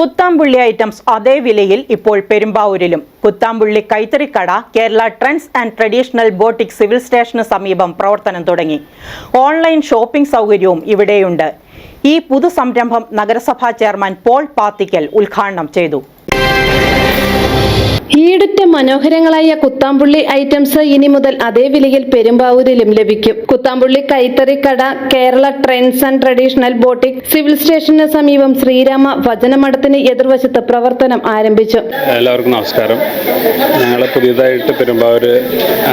Kuthampully items അതേ വിലയിൽ ഇപ്പോൾ പെരുമ്പാവൂരിലും. Kuthampully കൈത്തറിക്കട Kerala trends and traditional boutique civil സ്റ്റേഷന് സമീപം പ്രവർത്തനം തുടങ്ങി. ഓൺലൈൻ ഷോപ്പിംഗ് സൗകര്യവും ഇവിടെയുണ്ട്. ഈ പുതു സംരംഭം നഗരസഭാ ചെയർമാൻ പോൾ പാത്തിക്കൽ ഉദ്ഘാടനം ചെയ്തു. ഈടുറ്റ മനോഹരങ്ങളായ കുത്താമ്പുള്ളി ഐറ്റംസ് ഇനി മുതൽ അതേ വിലയിൽ പെരുമ്പാവൂരിലും ലഭിക്കും. കുത്താമ്പുള്ളി കട Kerala trends and traditional boutique civil സ്റ്റേഷന് സമീപം ശ്രീരാമ വചനമഠത്തിന് എതിർവശത്ത് പ്രവർത്തനം ആരംഭിച്ചു. എല്ലാവർക്കും നമസ്കാരം. ഞങ്ങൾ പുതിയതായിട്ട് പെരുമ്പാവൂര്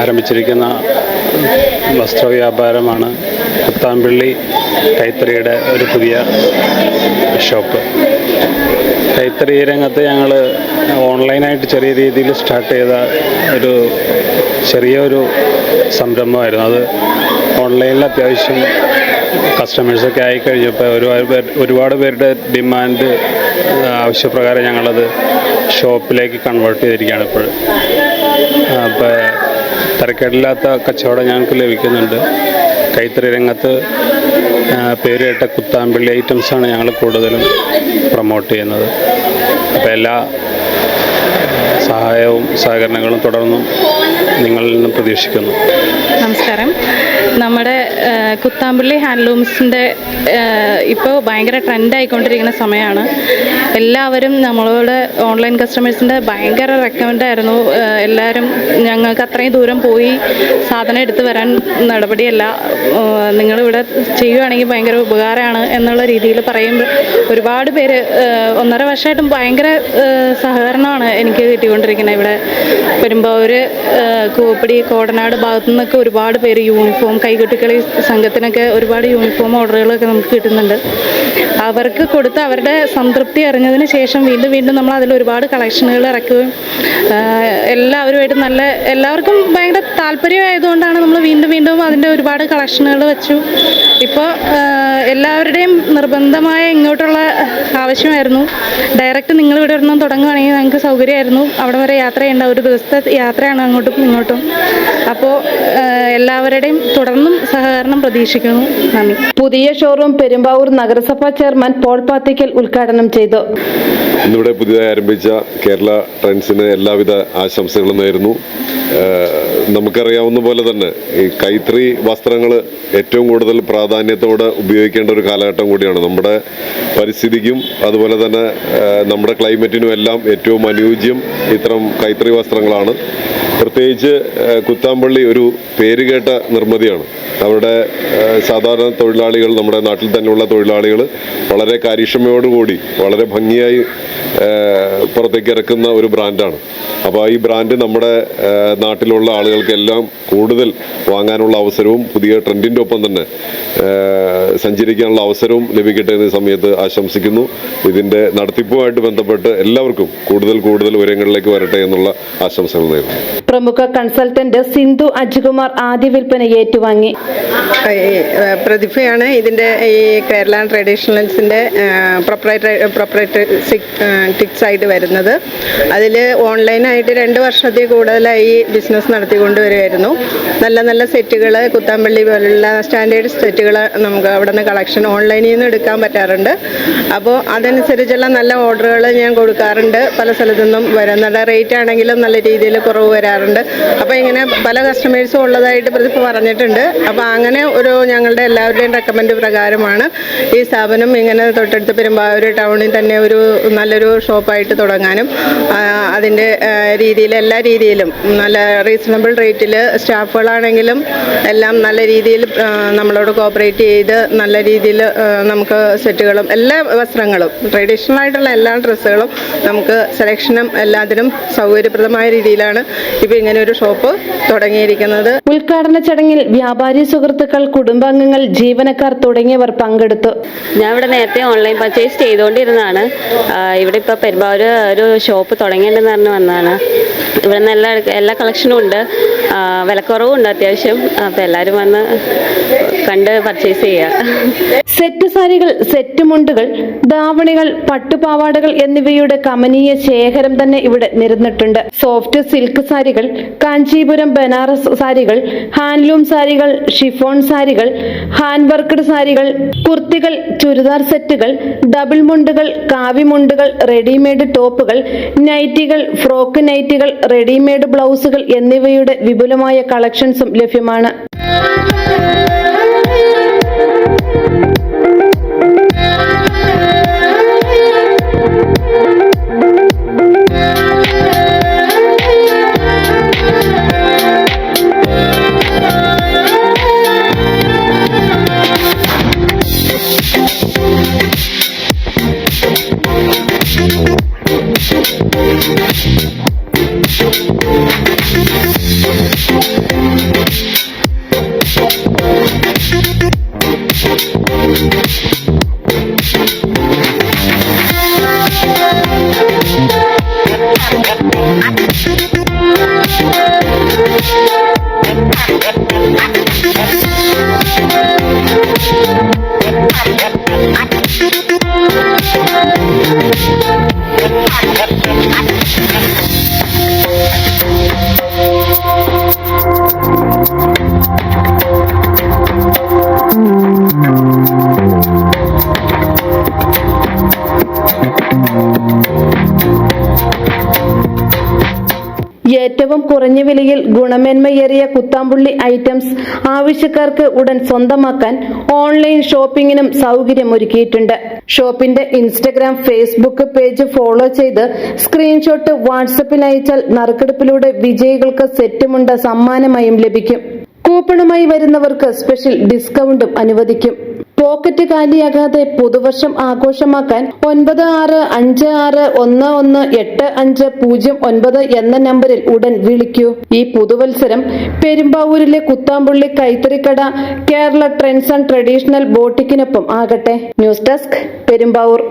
ആരംഭിച്ചിരിക്കുന്ന വസ്ത്രവ്യാപാരമാണ് കുത്താമ്പള്ളി കൈത്തറിയുടെ ഒരു പുതിയ ഷോപ്പ്. കൈത്തറി രംഗത്ത് ഞങ്ങൾ ഓൺലൈനായിട്ട് ചെറിയ രീതിയിൽ സ്റ്റാർട്ട് ചെയ്ത ഒരു ചെറിയൊരു സംരംഭമായിരുന്നു. അത് ഓൺലൈനിൽ അത്യാവശ്യം കസ്റ്റമേഴ്സൊക്കെ ആയിക്കഴിഞ്ഞപ്പോൾ ഒരുപാട് പേർ ഒരുപാട് പേരുടെ ഡിമാൻഡ് ആവശ്യപ്രകാരം ഞങ്ങളത് ഷോപ്പിലേക്ക് കൺവേർട്ട് ചെയ്തിരിക്കുകയാണ് ഇപ്പോൾ. അപ്പോൾ തിരക്കേടില്ലാത്ത കച്ചവടം ഞങ്ങൾക്ക് ലഭിക്കുന്നുണ്ട്. കൈത്തറി രംഗത്ത് പേരുകേട്ട കുത്താമ്പിള്ളി ഐറ്റംസാണ് ഞങ്ങൾ കൂടുതലും പ്രൊമോട്ട് ചെയ്യുന്നത്. അപ്പോൾ എല്ലാ സഹായവും സഹകരണങ്ങളും തുടർന്നും നിങ്ങളിൽ നിന്നും പ്രതീക്ഷിക്കുന്നു. നമസ്കാരം. നമ്മുടെ കുത്താമ്പള്ളി ഹാൻഡ്ലൂംസിന്റെ ഇപ്പോൾ ഭയങ്കര ട്രെൻഡ് ആയിക്കൊണ്ടിരിക്കുന്ന സമയമാണ്. എല്ലാവരും നമ്മളോട് ഓൺലൈൻ കസ്റ്റമേഴ്സിന്റെ ഭയങ്കര റെക്കമെൻഡായിരുന്നു. എല്ലാവരും ഞങ്ങൾക്ക് അത്രയും ദൂരം പോയി സാധനം എടുത്തു വരാൻ നടപടിയല്ല. നിങ്ങളിവിടെ ചെയ്യുകയാണെങ്കിൽ ഭയങ്കര ഉപകാരമാണ് എന്നുള്ള രീതിയിൽ പറയുമ്പോൾ ഒരുപാട് പേര് ഒന്നര വർഷമായിട്ടും ഭയങ്കര സഹകരണമാണ് എനിക്ക് കിട്ടിക്കൊണ്ടിരിക്കുന്നത് ഇവിടെ. വരുമ്പോൾ ഒരു കൂപ്പടി കോടനാട് ഭാഗത്തു നിന്നൊക്കെ ഒരുപാട് പേര് യൂണിഫോം കൈകൊട്ടിക്കളി സംഘത്തിനൊക്കെ ഒരുപാട് യൂണിഫോം ഓർഡറുകളൊക്കെ നമുക്ക് കിട്ടുന്നുണ്ട്. അവർക്ക് കൊടുത്ത് അവരുടെ സംതൃപ്തി അറിഞ്ഞതിന് ശേഷം വീണ്ടും വീണ്ടും നമ്മൾ അതിൽ ഒരുപാട് കളക്ഷനുകൾ ഇറക്കുകയും എല്ലാവരുമായിട്ട് നല്ല എല്ലാവർക്കും ഭയങ്കര താല്പര്യമായതുകൊണ്ടാണ് നമ്മൾ വീണ്ടും വീണ്ടും അതിന്റെ ഒരുപാട് കളക്ഷനുകൾ വെച്ചു. ഇപ്പോൾ എല്ലാവരുടെയും നിർബന്ധമായ ഇങ്ങോട്ടുള്ള ആവശ്യമായിരുന്നു. ഡയറക്റ്റ് നിങ്ങൾ ഇവിടെ ഒരെണ്ണം തുടങ്ങുകയാണെങ്കിൽ ഞങ്ങൾക്ക് സൗകര്യമായിരുന്നു. അവിടെ വരെ യാത്ര ചെയ്യേണ്ട ഒരു ദിവസത്തെ യാത്രയാണ് അങ്ങോട്ടും ഇങ്ങോട്ടും. അപ്പോൾ എല്ലാവരുടെയും തുടർന്നും സഹകരണം പ്രതീക്ഷിക്കുന്നു. നന്ദി. പുതിയ ഷോറൂം പെരുമ്പാവൂർ നഗരസഭാ ചെയർമാൻ പോൾ പാത്തിക്കൽ ഉദ്ഘാടനം ചെയ്തു. ഇന്നിവിടെ പുതിയതായി ആരംഭിച്ച കേരള ട്രെൻഡ്സിന് എല്ലാവിധ ആശംസകളും നേരുന്നു. നമുക്കറിയാവുന്ന പോലെ തന്നെ ഈ കൈത്തറി വസ്ത്രങ്ങൾ ഏറ്റവും കൂടുതൽ പ്രാധാന്യത്തോടെ ഉപയോഗിക്കേണ്ട ഒരു കാലഘട്ടം കൂടിയാണ്. നമ്മുടെ പരിസ്ഥിതിക്കും അതുപോലെ തന്നെ നമ്മുടെ ക്ലൈമറ്റിനും എല്ലാം ഏറ്റവും അനുയോജ്യം ഇത്തരം കൈത്തറി വസ്ത്രങ്ങളാണ്. പ്രത്യേകിച്ച് കുത്താമ്പള്ളി ഒരു പേരുകേട്ട നിർമ്മിതിയാണ്. അവരുടെ സാധാരണ തൊഴിലാളികൾ നമ്മുടെ നാട്ടിൽ തന്നെയുള്ള തൊഴിലാളികൾ വളരെ കാര്യക്ഷമയോടുകൂടി വളരെ ഭംഗിയായി പുറത്തേക്ക് ഇറക്കുന്ന ഒരു ബ്രാൻഡാണ്. അപ്പോൾ ഈ ബ്രാൻഡ് നമ്മുടെ നാട്ടിലുള്ള ആളുകൾക്കെല്ലാം കൂടുതൽ വാങ്ങാനുള്ള അവസരവും പുതിയ ട്രെൻഡിന്റെ ഒപ്പം തന്നെ സഞ്ചരിക്കാനുള്ള അവസരവും ലഭിക്കട്ടെ എന്ന സമയത്ത് ആശംസിക്കുന്നു. ഇതിന്റെ നടത്തിപ്പുമായിട്ട് ബന്ധപ്പെട്ട് എല്ലാവർക്കും കൂടുതൽ കൂടുതൽ ഉയരങ്ങളിലേക്ക് വരട്ടെ എന്നുള്ള ആശംസകൾ നേരുന്നു. പ്രമുഖ കൺസൾട്ടന്റ് സിന്ധു അജികുമാർ ആദ്യ വിൽപ്പന ഏറ്റുവാങ്ങി. പ്രതിഭയാണ് ഇതിന്റെ ഈ കേരള ട്രഡീഷണൽസിന്റെ പ്രൊപ്പറേറ്റർ പ്രൊപ്പറേറ്റർ ടിക്സ് ആയിട്ട് വരുന്നത്. അതിൽ ഓൺലൈനായിട്ട് രണ്ട് വർഷത്തിൽ കൂടുതലായി ബിസിനസ് നടത്തിക്കൊണ്ട് വരുമായിരുന്നു നല്ല നല്ല സെറ്റുകൾ കുത്താമ്പള്ളി പോലുള്ള സ്റ്റാൻഡേർഡ് സെറ്റുകൾ നമുക്ക് അവിടെ നിന്ന് കളക്ഷൻ ഓൺലൈനിൽ നിന്ന് എടുക്കാൻ പറ്റാറുണ്ട്. അപ്പോൾ അതനുസരിച്ചുള്ള നല്ല ഓർഡറുകൾ ഞാൻ കൊടുക്കാറുണ്ട്. പല സ്ഥലത്തു നിന്നും വരുന്നുണ്ട് റേറ്റ് ആണെങ്കിലും നല്ല രീതിയിൽ കുറവ് വരാറുണ്ട്. അപ്പോൾ ഇങ്ങനെ പല കസ്റ്റമേഴ്സും ഉള്ളതായിട്ട് പ്രതിഭ പറഞ്ഞിട്ടുണ്ട്. അപ്പോൾ അങ്ങനെ ഒരു ഞങ്ങളുടെ എല്ലാവരുടെയും റെക്കമെൻഡ് പ്രകാരമാണ് ഈ സ്ഥാപനം ഇങ്ങനെ തൊട്ടടുത്ത് പെരുമ്പാവൂർ ടൗണിൽ തന്നെ ഒരു നല്ലൊരു ഷോപ്പായിട്ട് തുടങ്ങാനും അതിന്റെ രീതിയിൽ എല്ലാ രീതിയിലും. നല്ല റീസണബിൾ റേറ്റിൽ സ്റ്റാഫുകളാണെങ്കിലും എല്ലാം നല്ല രീതിയിൽ നമ്മളോട് കോപ്പറേറ്റ് ചെയ്ത് നല്ല രീതിയിൽ നമുക്ക് സെറ്റുകളും എല്ലാ വസ്ത്രങ്ങളും ട്രഡീഷണൽ ആയിട്ടുള്ള എല്ലാ ഡ്രസ്സുകളും നമുക്ക് സെലക്ഷനും എല്ലാത്തിനും സൗകര്യപ്രദമായ രീതിയിലാണ് ഇപ്പോൾ ഇങ്ങനെ ഒരു ഷോപ്പ് തുടങ്ങിയിരിക്കുന്നത്. ഉദ്ഘാടന ചടങ്ങിൽ വ്യാപാരി സുഹൃത്തുക്കൾ കുടുംബാംഗങ്ങൾ ജീവനക്കാർ തുടങ്ങിയവർ പങ്കെടുത്തു. ഞാൻ ഇവിടെ നേരത്തെ ഓൺലൈൻ പർച്ചേസ് ചെയ്തുകൊണ്ടിരുന്നതാണ്. ഇവിടെ ഇപ്പോൾ പെരുമ്പാവൂർ ഒരു ഷോപ്പ് തുടങ്ങിയിട്ടുണ്ടെന്ന് പറഞ്ഞ് വന്നതാണ് ഇവിടെ നിന്ന് എല്ലാ എല്ലാ കളക്ഷനും ഉണ്ട്. വിലക്കുറവും ഉണ്ട് അത്യാവശ്യം. അപ്പോൾ എല്ലാവരും വന്ന് കണ്ട് പർച്ചേസ് ചെയ്യുക സെറ്റ് സാരികൾ സെറ്റ് മുണ്ടുകൾ ധാവണികൾ പട്ടുപാവാടകൾ എന്നിവയുടെ കമനീയ ശേഖരം തന്നെ ഇവിടെ നിരന്നിട്ടുണ്ട്. സോഫ്റ്റ് സിൽക്ക് സാരികൾ കാഞ്ചീപുരം ബനാറസ് സാരികൾ ഹാൻഡ്ലൂം സാരികൾ ഷിഫോൺ സാരികൾ ഹാൻഡ് വർക്ക്ഡ് സാരികൾ കുർത്തികൾ ചുരിദാർ സെറ്റുകൾ ഡബിൾ മുണ്ടുകൾ കാവി മുണ്ടുകൾ റെഡിമെയ്ഡ് ടോപ്പുകൾ നൈറ്റികൾ ഫ്രോക്ക് നൈറ്റികൾ റെഡിമെയ്ഡ് ബ്ലൗസുകൾ എന്നിവയുടെ വിപുലമായ കളക്ഷൻസും ലഭ്യമാണ്. आठ ഏറ്റവും കുറഞ്ഞ വിലയിൽ ഗുണമേന്മയേറിയ കുത്താമ്പുള്ളി ഐറ്റംസ് ആവശ്യക്കാർക്ക് ഉടൻ സ്വന്തമാക്കാൻ ഓൺലൈൻ ഷോപ്പിംഗിനും സൗകര്യമൊരുക്കിയിട്ടുണ്ട്. ഷോപ്പിന്റെ ഇൻസ്റ്റഗ്രാം ഫേസ്ബുക്ക് പേജ് ഫോളോ ചെയ്ത് സ്ക്രീൻഷോട്ട് വാട്സപ്പിൽ അയച്ചാൽ നറുക്കെടുപ്പിലൂടെ വിജയികൾക്ക് സെറ്റുമുണ്ട് സമ്മാനമായും ലഭിക്കും. കൂപ്പണുമായി വരുന്നവർക്ക് സ്പെഷ്യൽ ഡിസ്കൗണ്ടും അനുവദിക്കും. പോക്കറ്റ് കാലിയാകാതെ പുതുവർഷം ആഘോഷമാക്കാൻ ഒൻപത് ആറ് അഞ്ച് ആറ് ഒന്ന് ഒന്ന് എട്ട് അഞ്ച് പൂജ്യം ഒൻപത് എന്ന നമ്പറിൽ ഉടൻ വിളിക്കൂ. ഈ പുതുവത്സരം പെരുമ്പാവൂരിലെ കുത്താമ്പുള്ളി കൈത്തറിക്കട കേരള ട്രെൻഡ്സ് ആൻഡ് ട്രഡീഷണൽ ബോട്ടിക്കിനൊപ്പം ആകട്ടെ. News desk Perumbavoor.